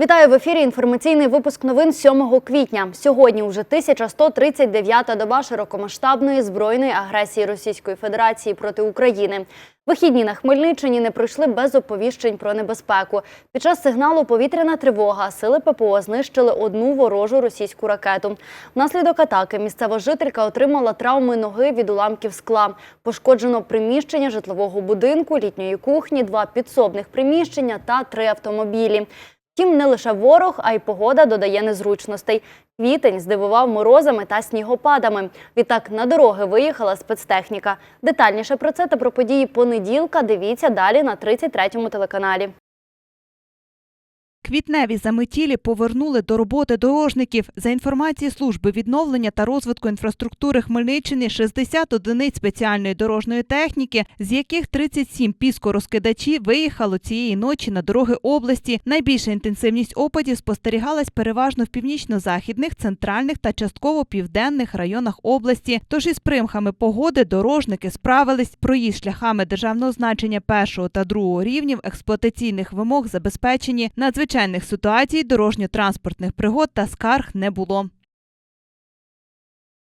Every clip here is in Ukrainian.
Вітаю в ефірі. Інформаційний випуск новин 7 квітня. Сьогодні вже 1139-та доба широкомасштабної збройної агресії Російської Федерації проти України. Вихідні на Хмельниччині не пройшли без оповіщень про небезпеку. Під час сигналу повітряна тривога сили ППО знищили одну ворожу російську ракету. Внаслідок атаки місцева жителька отримала травми ноги від уламків скла. Пошкоджено приміщення житлового будинку, літньої кухні, два підсобних приміщення та три автомобілі. Втім, не лише ворог, а й погода додає незручностей. Квітень здивував морозами та снігопадами. Відтак на дороги виїхала спецтехніка. Детальніше про це та про події понеділка дивіться далі на 33-му телеканалі. Квітневі заметілі повернули до роботи дорожників. За інформацією служби відновлення та розвитку інфраструктури Хмельниччини 60 одиниць спеціальної дорожньої техніки, з яких 37 піскорозкидачі виїхало цієї ночі на дороги області. Найбільша інтенсивність опадів спостерігалась переважно в північно-західних, центральних та частково південних районах області. Тож із примхами погоди дорожники справились. Проїзд шляхами державного значення першого та другого рівнів експлуатаційних вимог забезпечені. Надзвичайних ситуацій, дорожньо-транспортних пригод та скарг не було.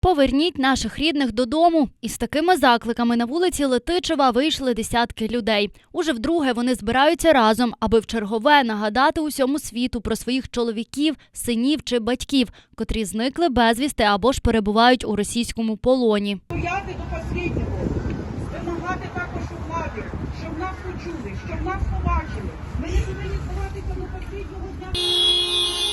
Поверніть наших рідних додому. Із такими закликами на вулиці Летичева вийшли десятки людей. Уже вдруге вони збираються разом, аби в чергове нагадати усьому світу про своїх чоловіків, синів чи батьків, котрі зникли безвісти або ж перебувають у російському полоні. стояти до останнього, вимагати також у влади, щоб нас почули, щоб нас побачили. Ми не повинні ховатися до постійного дня.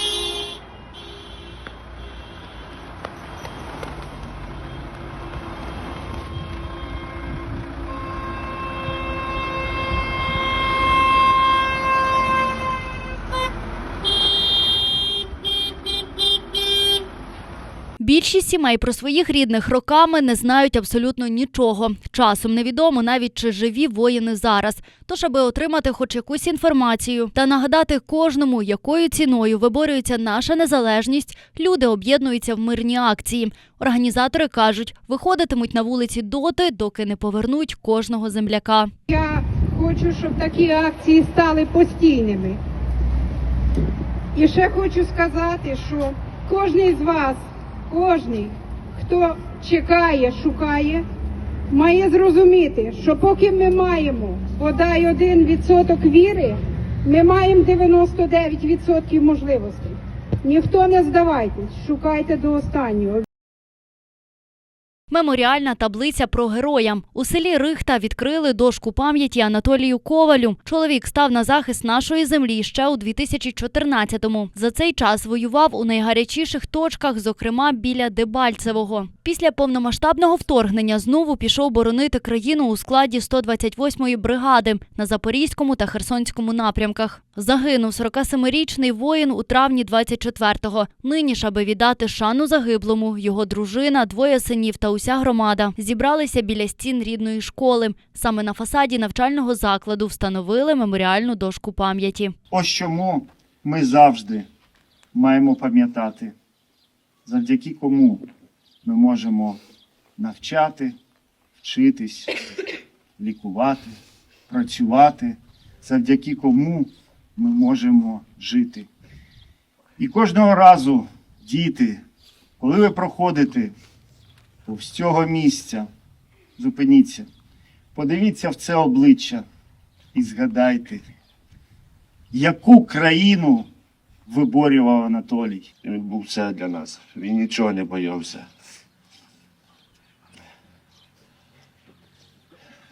Більшість сімей про своїх рідних роками не знають абсолютно нічого. Часом невідомо навіть чи живі воїни зараз. Тож, аби отримати хоч якусь інформацію та нагадати кожному, якою ціною виборюється наша незалежність, люди об'єднуються в мирні акції. Організатори кажуть, виходитимуть на вулиці доти, доки не повернуть кожного земляка. Я хочу, щоб такі акції стали постійними. І ще хочу сказати, що кожен з вас, кожен, хто чекає, шукає, має зрозуміти, що поки ми маємо бодай один відсоток віри, ми маємо 99% можливостей. Ніхто не здавайтесь, шукайте до останнього. Меморіальна таблиця про героя. У селі Рихта відкрили дошку пам'яті Анатолію Ковалю. Чоловік став на захист нашої землі ще у 2014-му. За цей час воював у найгарячіших точках, зокрема біля Дебальцевого. Після повномасштабного вторгнення знову пішов боронити країну у складі 128-ї бригади на Запорізькому та Херсонському напрямках. Загинув 47-річний воїн у травні 24-го. Нині ж, аби віддати шану загиблому, його дружина, двоє синів та уся громада зібралися біля стін рідної школи. Саме на фасаді навчального закладу встановили меморіальну дошку пам'яті. Ось чому ми завжди маємо пам'ятати, завдяки кому ми можемо навчати, вчитись, лікувати, працювати, завдяки кому ми можемо жити. І кожного разу, діти, коли ви проходите повз цього місця, зупиніться, подивіться в це обличчя і згадайте, яку країну виборював Анатолій? Він був все для нас. Він нічого не боявся.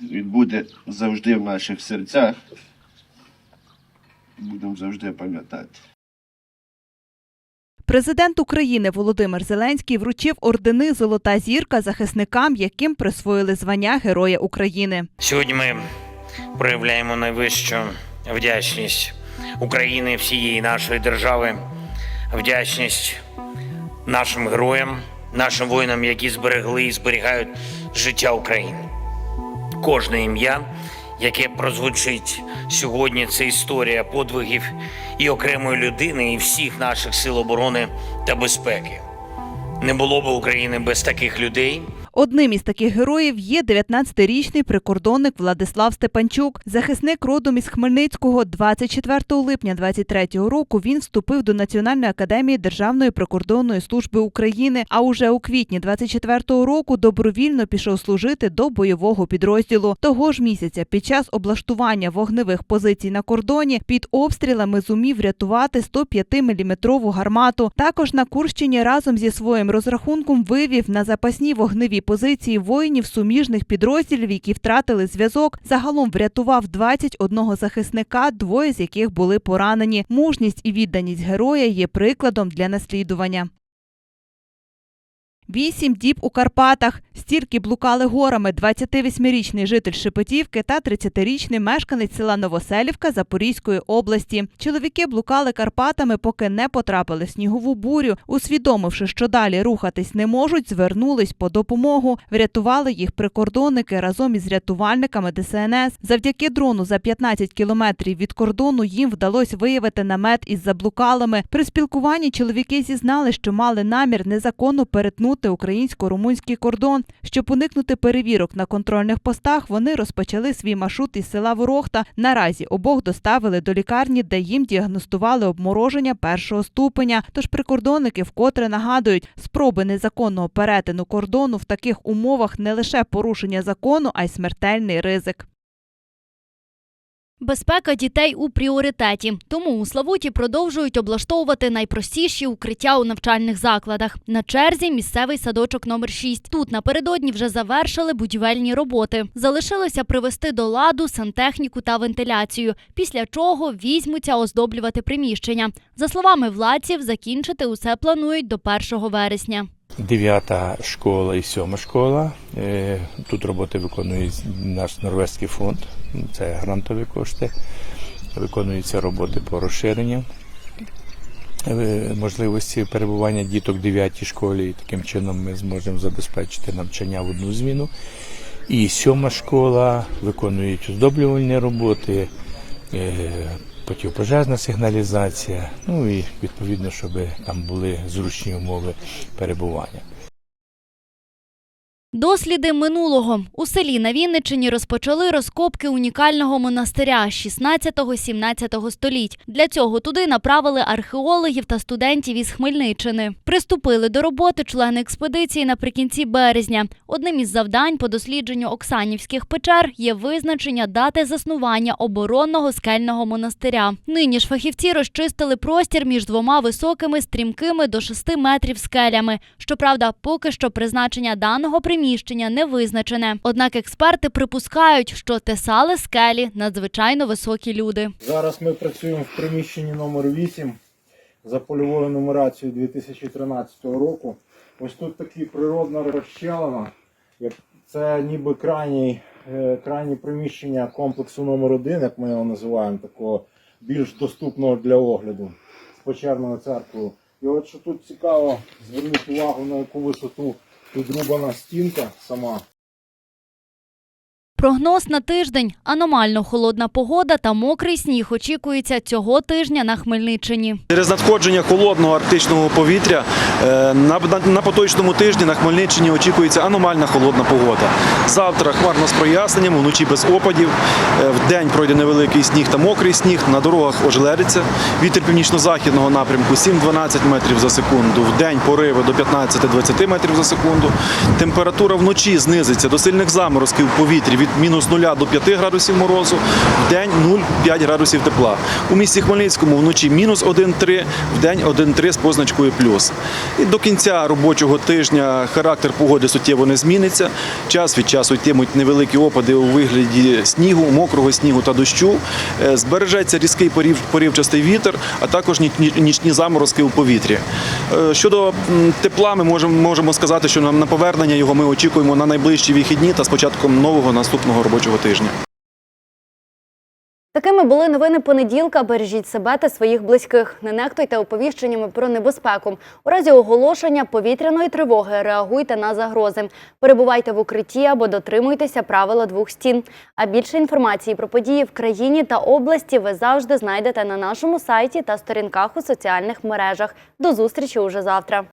Він буде завжди в наших серцях. Будемо завжди пам'ятати. Президент України Володимир Зеленський вручив ордени Золота зірка захисникам, яким присвоїли звання Героя України. Сьогодні ми проявляємо найвищу вдячність України, всієї нашої держави, вдячність нашим героям, нашим воїнам, які зберегли і зберігають життя України. Кожне ім'я, яке прозвучить сьогодні, це історія подвигів і окремої людини, і всіх наших сил оборони та безпеки. Не було б України без таких людей, Одним із таких героїв є 19-річний прикордонник Владислав Степанчук. Захисник родом із Хмельницького 24 липня 23 року він вступив до Національної академії Державної прикордонної служби України. А уже у квітні 24 року добровільно пішов служити до бойового підрозділу. Того ж місяця під час облаштування вогневих позицій на кордоні під обстрілами зумів врятувати 105-мм гармату. Також на Курщині разом зі своїм розрахунком вивів на запасні вогневі позиції воїнів суміжних підрозділів, які втратили зв'язок. Загалом врятував 21 захисника, двоє з яких були поранені. Мужність і відданість героя є прикладом для наслідування. Вісім діб у Карпатах. Стільки блукали горами 28-річний житель Шепетівки та 30-річний мешканець села Новоселівка Запорізької області. Чоловіки блукали Карпатами, поки не потрапили в снігову бурю. Усвідомивши, що далі рухатись не можуть, звернулись по допомогу. Врятували їх прикордонники разом із рятувальниками ДСНС. Завдяки дрону за 15 кілометрів від кордону їм вдалося виявити намет із заблукалими. При спілкуванні чоловіки зізнали, що мали намір незаконно перетнути українсько-румунський кордон. Щоб уникнути перевірок на контрольних постах, вони розпочали свій маршрут із села Ворохта. Наразі обох доставили до лікарні, де їм діагностували обмороження першого ступеня. Тож прикордонники вкотре нагадують, спроби незаконного перетину кордону в таких умовах не лише порушення закону, а й смертельний ризик. Безпека дітей у пріоритеті. Тому у Славуті продовжують облаштовувати найпростіші укриття у навчальних закладах. На черзі місцевий садочок номер 6. Тут напередодні вже завершили будівельні роботи. Залишилося привести до ладу сантехніку та вентиляцію, після чого візьмуться оздоблювати приміщення. За словами владців, закінчити усе планують до 1 вересня. Дев'ята школа і сьома школа. Е, Тут роботи виконує наш норвезький фонд, це грантові кошти. Виконуються роботи по розширенню е, можливості перебування діток в 9 школі. І таким чином ми зможемо забезпечити навчання в одну зміну. І сьома школа виконують оздоблювальні роботи, протипожежна сигналізація, ну і відповідно, щоб там були зручні умови перебування. Досліди минулого у селі на Вінниччині розпочали розкопки унікального монастиря 16-17 століть. Для цього туди направили археологів та студентів із Хмельниччини. Приступили до роботи члени експедиції наприкінці березня. Одним із завдань по дослідженню Оксанівських печер є визначення дати заснування оборонного скельного монастиря. Нині ж фахівці розчистили простір між двома високими стрімкими до 6 метрів скелями. Щоправда, поки що призначення даного приміщення не визначене. Однак експерти припускають, що тесали скелі надзвичайно високі люди. Зараз ми працюємо в приміщенні номер 8 за польовою нумерацією 2013 року. Ось тут такі природна розчалина. Це ніби крайній, е, крайнє приміщення комплексу номер 1 як ми його називаємо, такого більш доступного для огляду з Печерною церквою. І от що тут цікаво, зверніть увагу на яку висоту підрубана стінка сама. Прогноз на тиждень. Аномально холодна погода та мокрий сніг очікується цього тижня на Хмельниччині. Через надходження холодного арктичного повітря е, на, поточному тижні на Хмельниччині очікується аномальна холодна погода. Завтра хмарно з проясненням, вночі без опадів. Е, В день пройде невеликий сніг та мокрий сніг. На дорогах ожеледиться. Вітер північно-західного напрямку 7-12 метрів за секунду. В день пориви до 15-20 метрів за секунду. Температура вночі знизиться до сильних заморозків в повітрі від мінус 0 до 5 градусів морозу. В день 0,5 градусів тепла. У місті Хмельницькому вночі мінус 1,3, в день 1,3 з позначкою плюс. І до кінця робочого тижня характер погоди суттєво не зміниться. Час від часу йтимуть невеликі опади у вигляді снігу, мокрого снігу та дощу. Е, Збережеться різкий порів, порівчастий вітер, а також нічні заморозки у повітрі. Е, Щодо тепла, ми можемо, сказати, що на повернення його ми очікуємо на найближчі вихідні та з початком нового наступного робочого тижня. Такими були новини понеділка. Бережіть себе та своїх близьких. Не нехтуйте оповіщеннями про небезпеку. У разі оголошення повітряної тривоги реагуйте на загрози. Перебувайте в укритті або дотримуйтеся правила двох стін. А більше інформації про події в країні та області ви завжди знайдете на нашому сайті та сторінках у соціальних мережах. До зустрічі уже завтра.